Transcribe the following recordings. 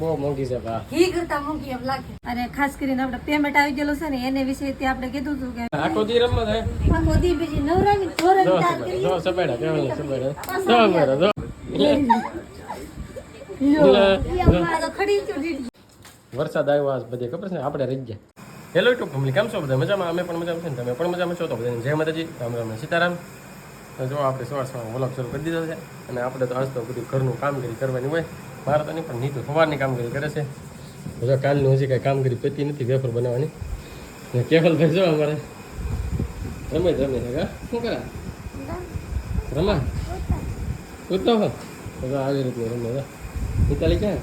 બહુ મોંઘી છે બા ઘી કરતા મોંઘી એમ લાગે. અને ખાસ કરીને આપણે પેમેન્ટ આવી ગયેલું છે ને એને વિશે તે આપણે કીધું હતું કે આખો દી રમત હે આખો દી બીજી નવરાની ધોરણ તાર કરી જો સબેડા કેવલ ને સબેડા. જો મેરો જો. લે, આ તો ખડી છું દીદી. વરસાદ આવ્યો આજ બધે ખબર છે ને? આપણે રહી ગયા. હેલો ફેમિલી કેમ છો બધા? મજામાં? અમે પણ મજામાં છે ને? તમે પણ મજામાં છો? તો બધાને જય માતાજી. રામ રામ સીતારામ. જો આપણે સવાર સવાર વ્લોગ શરૂ કરી દીધો છે. અને આપણે તો આજ તો બધું ઘરનું કામગીરી કરવાની હોય. મારે તો નહીં પણ નીતુ સવારની કામગીરી કરે છે. જો કાલનું હજી કાંઈ કામગીરી પેતી નથી વેફર બનાવવાની. ને કેવલભાઈ જો અમારે. રમે રમે કા? શું કરે? રમા? કૂદતો હો. તો આવી રીતનું રમે મિતાલી ક્યાં.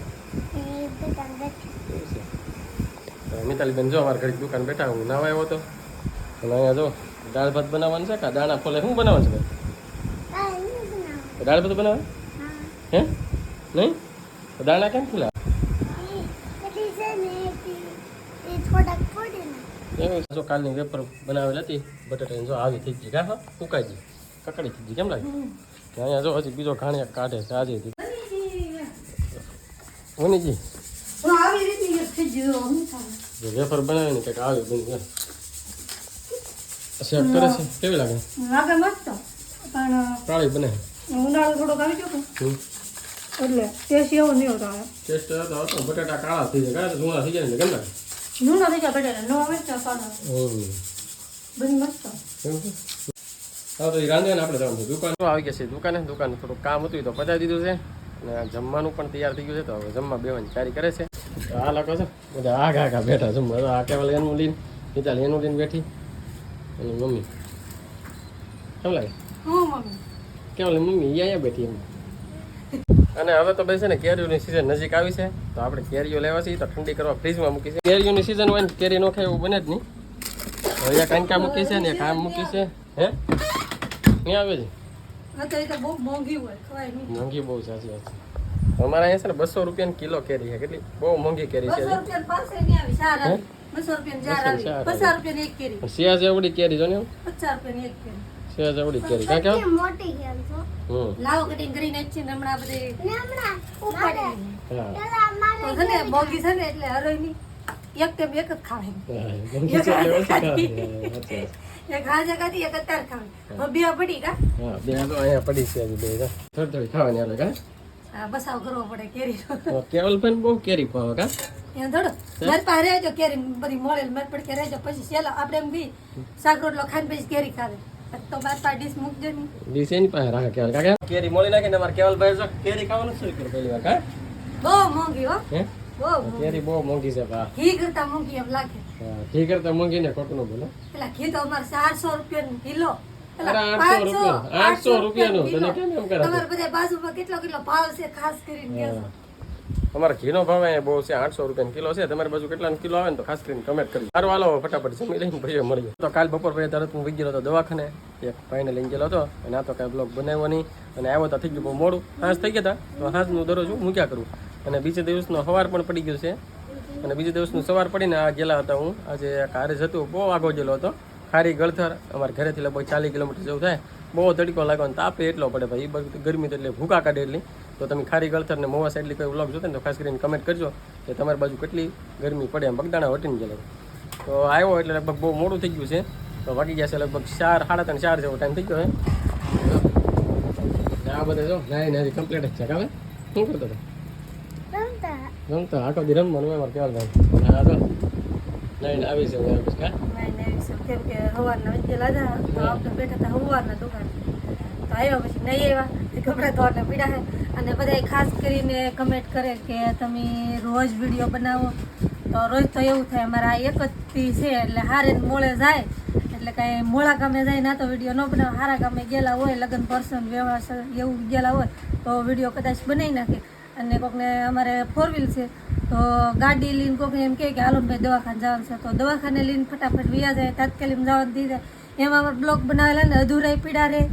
તો મિતાલીબેન જો અમારે ઘડી દુકાન બેઠા હું નાવા આવ્યો હતો અને અહીંયા જો દાળ ભાત બનાવવાનું છે કા દાણા ફોલે શું બનાવવાનું છે? દાળ ભાત બનાવે હે. નહીં? તો દાણા કેમ ખુલા જો કાલની વેપર બનાવેલ હતી બટાટાની જો આવી થઈ ગઈ. હા સુકાઈ ગઈ. કકડી થઈ ગઈ. કેમ લાગે? અહીંયા જો હજી બીજો ઘાણિયા કાઢે છે આજે વનીજી. વેફર બનાવે ને કંઈક આવી બની શેક કરે છે કેવી લાગે? લાગે મસ્ત પણ કાળી બને ઉનાળો થોડોક આવી ગયો એટલે ટેસ્ટ એવો નહીં હોતો આવે ટેસ્ટ હતો હતો બટાટા કાળા થઈ જાય. કાળા તો થઈ જાય ને કેમ લાગે? નું નથી જા બટેટા નો આવે તો હમ. બધી મસ્ત. હા તો એ રાંધે ને આપણે જવાનું છે દુકાન આવી ગયા છે દુકાને દુકાન થોડું કામ હતું તો પતાવી દીધું છે. અને આ જમવાનું પણ તૈયાર થઈ ગયું છે તો હવે જમવા બેવાની તૈયારી કરે છે. આ લોકો છે બધા આગા આગા બેઠા જમવા આ કેવલ એનું લઈને મિતાલી એનું લઈને બેઠી. અને મમ્મી. કેમ લાગે? કેવલ મમ્મી અહીંયા બેઠી એમ. અને હવે તો બેસે ને કેરીઓની સિઝન નજીક આવી છે. તો આપણે કેરીઓ લેવા છીએ તો ઠંડી કરવા ફ્રીજમાં મૂકી છે. કેરીઓની સિઝન હોય ને કેરી નો ખાય એવું બને જ નહીં. તો અહીંયા કાંકા મૂકી છે ને કામ મૂકી છે. હે? અહીંયા આવે છે? અત્યારે તો બહુ મોંઘી હોય ખવાય નહીં. મોંઘી બહુ સાચી વાત છે. અમારે અહીંયા છે ને બસો રૂપિયાની કિલો કેરી છે. કેટલી? બહુ મોંઘી કેરી છે. રૂપિયા રૂપિયા રૂપિયા એક કેરી. પણ સિયા જેવડી કેરી જો ને પચાસ રૂપિયા કેરી. સિયા જેવડી કેરી. કાં લાવો કટિંગ કરીને જ છે ને હમણાં બધે ઉપાડી તો છે ને મોંઘી છે ને એટલે નહીં એક ટેમ એક જ ખાવે. એક હાજે ખાધી એક અત્યારે ખાવે. હવે બે પડી કા? બે તો અહીંયા પડી છે બે થોડી થોડી ખાવાની હાલે કાં? હા બસાવ કરવો પડે કેરી. તો કેવલભાઈ બહુ કેરી પાવે કાં? એમ થોડું મારી પાસે રહેજો કેરી બધી મળેલ મારી પડકે રહેજો. પછી સેલા આપણે એમ બી શાક રોટલો ખાઈને પછી કેરી ખાવે. તો મારી પાસે મૂકજો નહીં ડીશ પાસે રાખે કેવલ કાકા? કેરી મળી નાખી ને અમારે કેવલભાઈ જો કેરી ખાવાનું શું કર્યું પહેલી વાર કાં? બહુ મોંઘી હો. હે? કેરી બહુ મોંઘી છે બા. ઘી કરતા મોંઘી એમ લાગે. ઘી કરતા મોંઘી ને ખોટું ન બોલો. પેલા ઘી તો અમારે રૂપિયા કિલો. આઠસો રૂપિયા આઠસો રૂપિયાનું તને કેમ એમ કરે તમારે બધા બાજુમાં કેટલો કેટલો ભાવ છે ખાસ કરીને. અમારે ઘીનો ભાવ અહીંયા બહુ છે, આઠસો રૂપિયાનો કિલો છે. તમારી બાજુ કેટલાનો કિલો આવે ને તો ખાસ કરીને કમેન્ટ કરી સારું, હાલો, ફટાફટ જમી લઈને પછી મળીએ. તો કાલ બપોર પછી તરત હું ગયેલો હતો દવાખાને, એક ભાઈને લઈને ગયેલો હતો, અને આ તો કાંઈ બ્લોગ બનાવ્યો નહીં અને આવ્યો તો થઈ ગયું બહુ મોડું. હાંસ થઈ ગયા હતા તો હાંસનું દરરોજ હું મૂક્યા કરું. અને બીજે દિવસનો સવાર પણ પડી ગયો છે. અને બીજે દિવસનું સવાર પડીને આ ગયેલા હતા હું. આજે કારે જતું બહુ આગો ગયેલો હતો. ખારી ગળથર, અમારા ઘરેથી લગભગ ચાલીસ કિલોમીટર જેવું થાય. બહુ તડકો લાગવાનો તાપે એટલો પડે ભાઈ ગરમી તો એટલે ભૂકા કાઢે એટલી. તો તમે ખારી ગળથર ને મોવા સાઈડલી કોઈ વ્લોગ જોતા ને તો ખાસ કરીને કમેન્ટ કરજો કે તમારી બાજુ કેટલી ગરમી પડે એમ. બગદાણા વટીને ગયેલો. તો આવ્યો એટલે લગભગ બહુ મોડું થઈ ગયું છે. તો વાગી ગયા છે લગભગ ચાર સાડા ત્રણ ચાર જેવો ટાઈમ થઈ ગયો છે. આ બધા જો નાઈ નાઈ કમ્પ્લીટ જ છે. કાવે શું કરતો હતો? રમતા. રમતો. દી રમવાનું એમાં કહેવાય ભાઈ. હા તો. નાઈને આવી છે હું? આવી કા નહીં, નહીં, કેમ કે તો બેઠા હતા દુકાન. આવ્યા પછી નહીં આવ્યા તે કપડાં ધોવાના પીડા છે અને બધા ખાસ કરીને કમેન્ટ કરે કે તમે રોજ વીડિયો બનાવો. તો રોજ તો એવું થાય, અમારે એક જ થી છે, એટલે હારે મોળે જાય. એટલે કાંઈ મોળા ગામે જાય ના તો વીડિયો ન બનાવે. હારા ગામે ગયેલા હોય, લગ્ન પર્સન વ્યવહાર એવું ગયેલા હોય, તો વીડિયો કદાચ બનાવી નાખે. અને કોકને અમારે ફોર વ્હીલ છે, તો ગાડી લઈને કોકને એમ કહે કે, હાલો ભાઈ દવાખાને જવાનું છે. તો દવાખાને લઈને ફટાફટ વ્યા જાય, તાત્કાલિક જવાનું થઈ જાય. એમાં બ્લોગ બનાવેલા ને અધૂરાય પીડા રહે.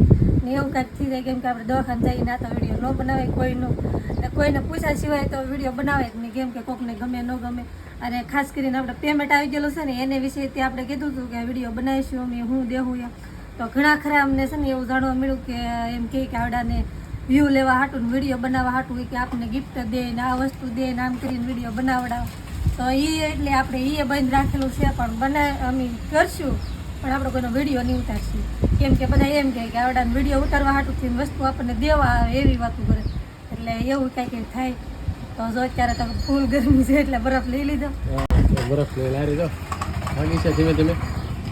ને એવું કાંઈક થઈ જાય, કેમ કે આપણે દવાખાને જઈએ ના તો વીડિયો ન બનાવે કોઈનું. ને કોઈને પૂછ્યા સિવાય તો વીડિયો બનાવે જ નહીં, કેમ કે કોકને ગમે, ન ગમે. અને ખાસ કરીને આપણે પેમેન્ટ આવી ગયેલું છે ને, એને વિશે તે આપણે કીધું હતું કે વીડિયો બનાવીશું, અમે હું દેવું એમ. તો ઘણા ખરા અમને છે ને એવું જાણવા મળ્યું કે એમ કહે કે આવડાને વ્યૂ લેવા હાટું વીડિયો બનાવવા હાટું કે આપણને ગિફ્ટ દે ને આ વસ્તુ દે ને આમ કરીને વીડિયો બનાવડાવ. તો એ એટલે આપણે એ બંધ રાખેલું છે, પણ બનાવ અમે કરશું, પણ આપણે કોઈનો વીડિયો નહીં ઉતારશું. કેમ કે બધા એમ કહે કે આવડા વીડિયો ઉતારવા હાટું થઈને વસ્તુ આપણને દેવા આવે એવી વાતો કરે. એટલે એવું કાંઈ કંઈ થાય. તો જો અત્યારે તો ફૂલ ગરમી છે એટલે બરફ લઈ લીધો. બરફ લઈ લારી દો ભાગી છે ધીમે ધીમે.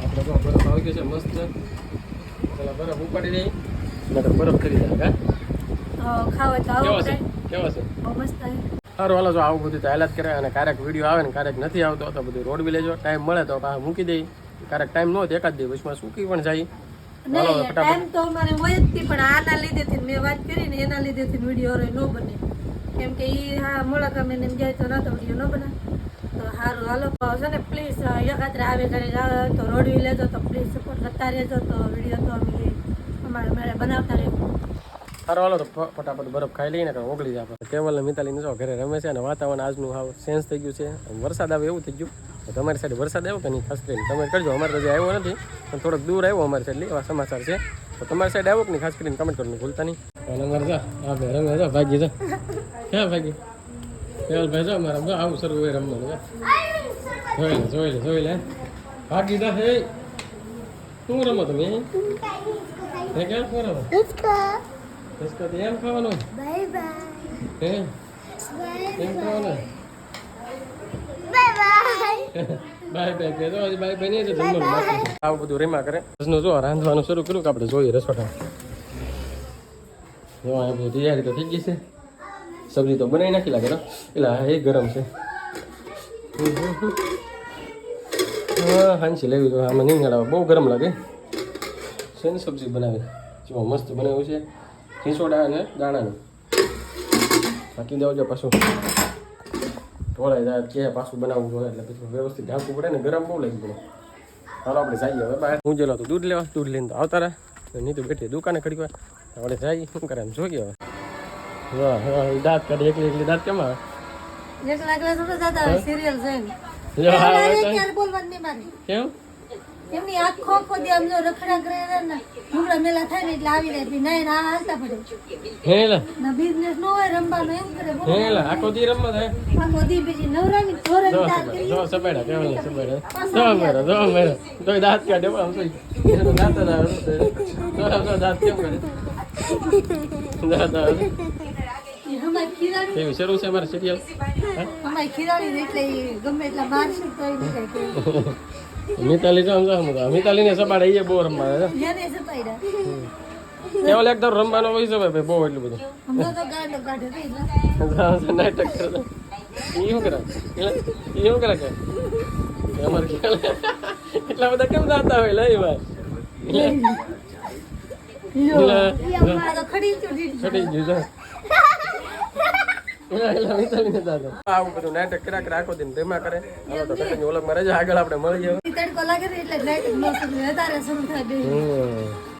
આપણે તો બરફ આવી ગયો છે મસ્ત. પેલા બરફ ઉપાડી દઈએ નકર બરફ કરી દે હા? ખાવ તો આવું છે? કેવો છે? બહુ મસ્ત સારું હાલો જો આવું બધું તો જ કરે અને ક્યારેક વીડિયો આવે ને ક્યારેક નથી આવતો તો બધું રોડ બી લેજો. ટાઈમ મળે તો મૂકી દઈ ક્યારેક ટાઈમ ન હોય તો એકાદ દિવસમાં સૂકી પણ જાય. નહીં ટાઈમ તો અમારે હોય જ પણ આના લીધેથી મેં વાત કરી ને એના લીધેથી વીડિયો ન બને. કેમ કે ઈ હા મોડા કામે એમ જાય તો ના વીડિયો ન બને તો સારું હાલો છે ને પ્લીઝ એકાત્રે આવે ઘરે તો રોડવી લેજો તો પ્લીઝ સપોર્ટ કરતા રહેજો તો વીડિયો તો અમે અમારે મેળે બનાવતા રહેવું. સારો હાલો તો ફટાફટ બરફ ખાઈ લઈને કારણ ઓગળી જાય આપણે. કેવલ મિતાલી જો ઘરે રમે છે અને વાતાવરણ આજનું હાવ ચેન્જ થઈ ગયું છે. વરસાદ આવે એવું થઈ ગયું. તમારી સાઈડ વરસાદ આવ્યો કે નહીં? ખાસ કરીને તમે કરજો. અમારે તો આવ્યો નથી પણ થોડોક દૂર આવ્યો અમારી સાઈડ. એવા સમાચાર છે. તો તમારી સાઈડ આવો કે નહીં? ખાસ કરીને કમેન્ટ કરવાનું ભૂલતા નહીં. રંગર જા હા જા ભાગી જા. ક્યાં ભાગી? કેવલભાઈ જો અમારા જો આવું સર હોય રમવાનું જોઈ લે જોઈ લે જોઈ લે. ભાગી જા હે. શું રમો તમે રમો? હિસકો તો બાય. બાય તો બાય બાય નહીં તો જમવાનું બાકી આવું બધું રેમા કરે. જો રાંધવાનું શરૂ કર્યું કે આપણે જોઈએ રસોડા. જો આ બધું તૈયારી તો થઈ ગઈ છે. સબ્જી તો બનાવી નાખી લાગે એટલે એ ગરમ છે. હા હાંસી લેવી તો આમાં નહીં નડાવે બહુ ગરમ લાગે. છે ને સબ્જી બનાવી. જો મસ્ત બનાવ્યું છે. ખીસોડા અને દાણાનું. બાકી દેવો જો પાછું. ઢોળાઈ જાય કે પાછું બનાવવું જોઈએ એટલે પછી વ્યવસ્થિત ઢાંકવું પડે ને ગરમ બહુ લાગી પડે ચાલો આપણે જઈએ હવે બહાર હું જેલો તો દૂધ લેવા દૂધ લઈને તો આવતા રહે નહીં તો બેઠી દુકાને ખડી આપણે જઈએ શું કરે એમ જોઈએ હવે દાંત કાઢી એકલી એકલી દાંત કેમ આવે એકલા એકલા થોડા જતા હોય સિરિયલ જોઈને કેમ એમની આખો આખો દી આમ જો રખડા કરે ને લુગડા મેલા થાય ને એટલે આવી જાય. નાઈ ના હાલતા પડે. હેલા. ના બિઝનેસ નો હોય રમવાનો એમ કરે. હેલા આખો દી રમવા થાય? આખો દી બીજી નવરાની ધોરણ જો સબેડા કરી. જો સબેડા કેવલ સબેડા જો મેરા જો મેરા તો દાંત કાઢે આમ સોઈ એનો દાંત ના આવે જો દાંત કેમ કરે દાંત આવે. એવી શરૂ છે અમારે સિરિયલ હમાય ખીરાણી એટલે ગમે એટલા મારશું તો. મિતાલી જો સમજો સમજો મિતાલી ને સબાડે એ બહુ રમવા કેવલ એકદમ રમવાનો હોય છે ભાઈ? બહુ એટલું બધું. નાટક કરે એવું કરે. એ શું કરે કે અમારે એટલા બધા કેમ જાતા હોય? લઈ ભાઈ. ખડી ચૂંટી છટી ગયું છે એટલે મિતાલી ને દાદા આવું બધું નાટક કર્યા કરે આખો દિન ધીમા કરે તો ઓળખમાં રહેજો આગળ આપણે મળી જાવ તડકો લાગે એટલે લાઈટ ન સમજે વધારે શરૂ થાય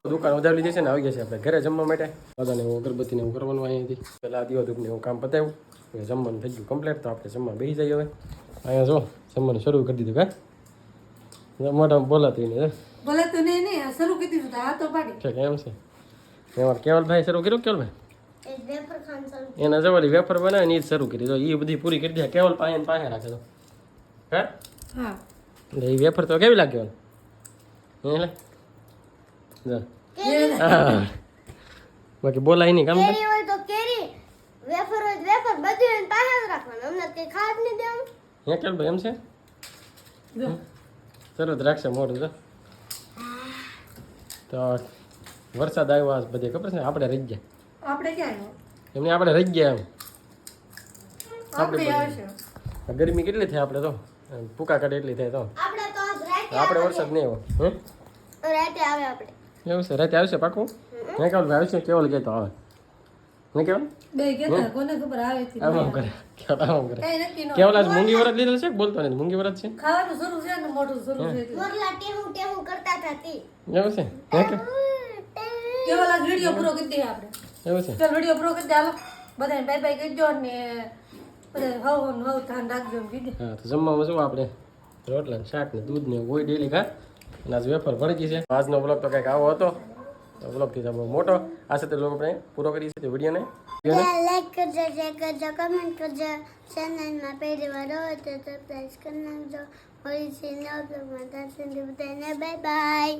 દુકાન વધારે લીધી છે ને આવી ગયા છે આપણે ઘરે જમવા માટે બધાને હું અગરબત્તીને હું કરવાનું અહીંયાથી પહેલાં દીવા ને હું કામ પતાવ્યું જમવાનું થઈ ગયું કમ્પ્લીટ તો આપણે જમવા બેસી જઈએ હવે અહીંયા જો જમવાનું શરૂ કરી દીધું કા? મોટા બોલાતી ને નહીં નહીં શરૂ કરી દીધું તો તો પાડી. કે એમ છે. કેવલભાઈ શરૂ કર્યું કેવલભાઈ એના જવાળી વેફર બનાવે ને એ શરૂ કરી દો. એ બધી પૂરી કરી દે. કેવલ પાસે પાસે રાખે તો. હે? હા. એ વેફર તો કેવી લાગ્યો એટલે જો. બાકી બોલાય નહીં કામ કેરી. હોય તો કેરી. વેફર હોય વેફર. બધું પાસે જ રાખવાનું. અમને કઈ ખાવા જ નહીં હે કેલ ભાઈ એમ છે? સરસ રાખશે મોડું તો તો વરસાદ આવ્યો બધે ખબર છે? આપણે રહી ગયા. આપણે ક્યાં એમને આપણે રહી ગયા એમ. આપણે ગરમી કેટલી થાય આપણે તો? ભૂકા કાઢે એટલી થાય તો. આપણે તો આજ રાતે આપણે વરસાદ નહીં આવ્યો હમ? રાતે આવે આપણે. એવું છે? રાતે આવશે પાકું? મેં કેવલ આવશે કેવલ કહેતો આવે. આમ આમ કેવલ આજ મૂંગી વરસ લીધેલ છે કે બોલતો નથી? મૂંગી વરસ છે? ખાવાનું છે ને મોટું શરૂ છે એટલે. મોરલા ટેહું ટેહું કરતા હતા તે એવું છે? કેવલ આજ વીડિયો પૂરો કરી દઈએ આપણે. એવું છે? ચાલ વિડિયો પ્રો કરી દે બધાને બાય બાય કહી દો ને કીધું. તો જમવામાં શું આપણે? રોટલા શાક ને દૂધ ને કોઈ ડેલી ખા અને ભરી ગઈ છે. આજનો બ્લોગ તો કંઈક આવો હતો. તો બ્લોગથી તમે મોટો. આ સાથે પૂરો કરી છે વિડીયોને લાઈક કરજો શેર કરજો કમેન્ટ કરજો. ચેનલમાં વાર હોય તો સબસ્ક્રાઈબ કરી નાખજો બાય